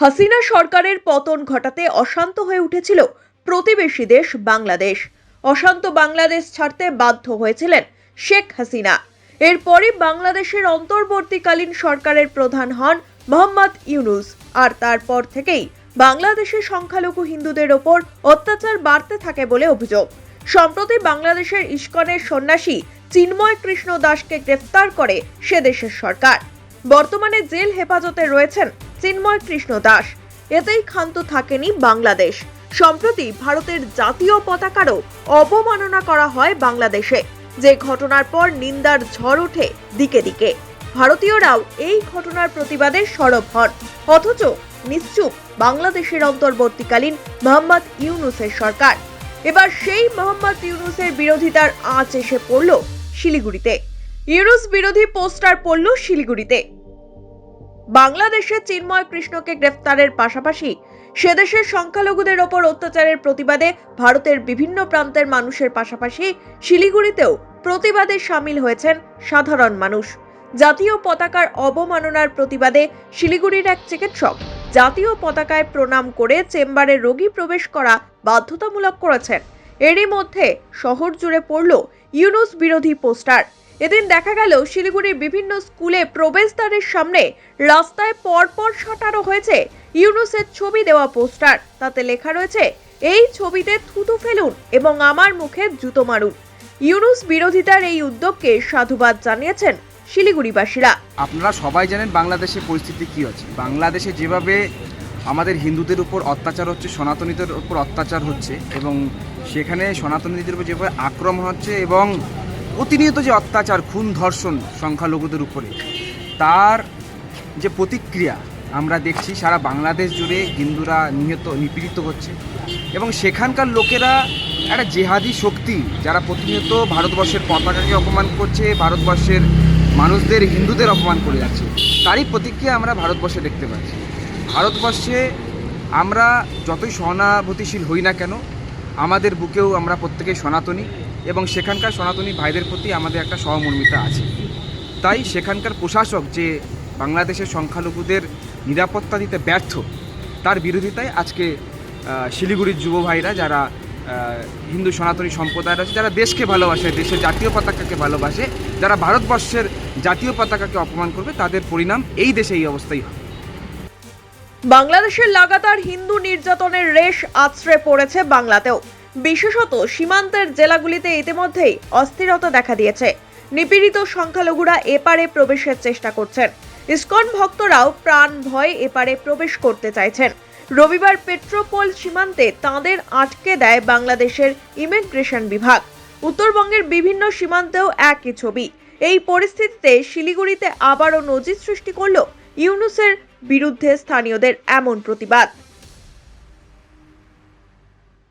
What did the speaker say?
হাসিনা সরকারের পতন ঘটাতে অশান্ত হয়ে উঠেছিল প্রতিবেশী দেশ বাংলাদেশ। অশান্ত বাংলাদেশ ছাড়তে বাধ্য হয়েছিলেন শেখ হাসিনা। এরপরই বাংলাদেশের অন্তর্বর্তীকালীন সরকারের প্রধান হন মোহাম্মদ ইউনুস। আর তারপর থেকেই বাংলাদেশের সংখ্যালঘু হিন্দুদের ওপর অত্যাচার বাড়তে থাকে বলে অভিযোগ। সম্প্রতি বাংলাদেশের ইস্কনের সন্ন্যাসী চিন্ময় কৃষ্ণ দাসকে গ্রেফতার করে সে দেশের সরকার। বর্তমানে জেল হেফাজতে রয়েছেন চিন্ময় কৃষ্ণ দাস। এতেই ক্ষান্ত থাকেনি বাংলাদেশ। সম্প্রতি ভারতের জাতীয় পতাকারও অবমাননা করা হয় বাংলাদেশে। যে ঘটনার পর নিন্দার ঝড় ওঠে দিকে দিকে। ভারতীয়রাও এই ঘটনার প্রতিবাদে সরব হন। অথচ নিশ্চুপ বাংলাদেশের অন্তর্বর্তীকালীন মোহাম্মদ ইউনুসের সরকার। এবার সেই মোহাম্মদ ইউনুসের বিরোধিতার আঁচ এসে পড়ল শিলিগুড়িতে। ইউনুস বিরোধী পোস্টার পড়ল শিলিগুড়িতে। বাংলাদেশে চিন্ময় কৃষ্ণকে গ্রেফতারের পাশাপাশি সেদেশের সংখ্যালঘুদের ওপর অত্যাচারের প্রতিবাদে ভারতের বিভিন্ন প্রান্তের মানুষের পাশাপাশি শিলিগুড়িতেও প্রতিবাদে সামিল হয়েছেন সাধারণ মানুষ। জাতীয় পতাকার অবমাননার প্রতিবাদে শিলিগুড়ির এক চিকিৎসক জাতীয় পতাকায় প্রণাম করে চেম্বারে রোগী প্রবেশ করা বাধ্যতামূলক করেছেন। এরই মধ্যে শহর জুড়ে পড়ল ইউনুস বিরোধী পোস্টার। এদিন দেখা গেল শিলিগুড়ির বিভিন্ন স্কুলে প্রবেশদ্বারের সামনে রাস্তায় পরপর সাঁটানো হয়েছে। ইউনুসের ছবি দেওয়া পোস্টার, তাতে লেখা রয়েছে, এই ছবিতে থুতু ফেলুন এবং আমার মুখে জুতো মারুন। ইউনুস বিরোধিতার এই উদ্যোগকে সাধুবাদ জানিয়েছেন শিলিগুড়িবাসীরা। আপনারা সবাই জানেন বাংলাদেশের পরিস্থিতি কী হচ্ছে বাংলাদেশে যেভাবে আমাদের হিন্দুদের উপর অত্যাচার হচ্ছে, সনাতনীদের উপর অত্যাচার হচ্ছে এবং সেখানে সনাতনীদের উপর যেভাবে আক্রমণ হচ্ছে এবং প্রতিনিয়ত যে অত্যাচার, খুন, ধর্ষণ সংখ্যালঘুদের উপরে, তার যে প্রতিক্রিয়া আমরা দেখছি সারা বাংলাদেশ জুড়ে হিন্দুরা নিহত, নিপীড়িত হচ্ছে। এবং সেখানকার লোকেরা একটা জেহাদি শক্তি, যারা প্রতিনিয়ত ভারতবর্ষের পতাকাকে অপমান করছে, ভারতবর্ষের মানুষদের, হিন্দুদের অপমান করে যাচ্ছে। তারই প্রতিক্রিয়া আমরা ভারতবর্ষে দেখতে পাচ্ছি। ভারতবর্ষে আমরা যতই সহানুভূতিশীল হই না কেন, আমাদের বুকেও আমরা প্রত্যেকেই সনাতনী। এবং সেখানকার সনাতনী ভাইদের প্রতি আমাদের একটা সহমর্মিতা আছে। তাই সেখানকার প্রশাসক যে বাংলাদেশের সংখ্যালঘুদের নিরাপত্তা দিতে ব্যর্থ, তার বিরোধিতায় আজকে শিলিগুড়ির যুব ভাইরা যারা হিন্দু সনাতনী সম্প্রদায়ের আছে, যারা দেশকে ভালোবাসে, দেশের জাতীয় পতাকাকে ভালোবাসে, যারা ভারতবর্ষের জাতীয় পতাকাকে অপমান করবে, তাদের পরিণাম এই দেশে এই অবস্থাই হবে। বাংলাদেশের লাগাতার হিন্দু নির্যাতনের রেশ আছড়ে পড়েছে বাংলাতেও। বিশেষত সীমান্তের জেলাগুলিতে ইতিমধ্যেই অস্থিরতা দেখা দিয়েছে। নিপীড়িত সংখ্যালঘুরা এপারে প্রবেশের চেষ্টা করছেন। ইসকন ভক্তরাও প্রাণ ভয়ে এপারে প্রবেশ করতে চাইছেন। রবিবার পেট্রোপোল সীমান্তে তাঁদের আটকে দেয় বাংলাদেশের ইমিগ্রেশন বিভাগ। উত্তরবঙ্গের বিভিন্ন সীমান্তেও একই ছবি। এই পরিস্থিতিতে শিলিগুড়িতে আবারও নজির সৃষ্টি করল ইউনুসের বিরুদ্ধে স্থানীয়দের এমন প্রতিবাদ।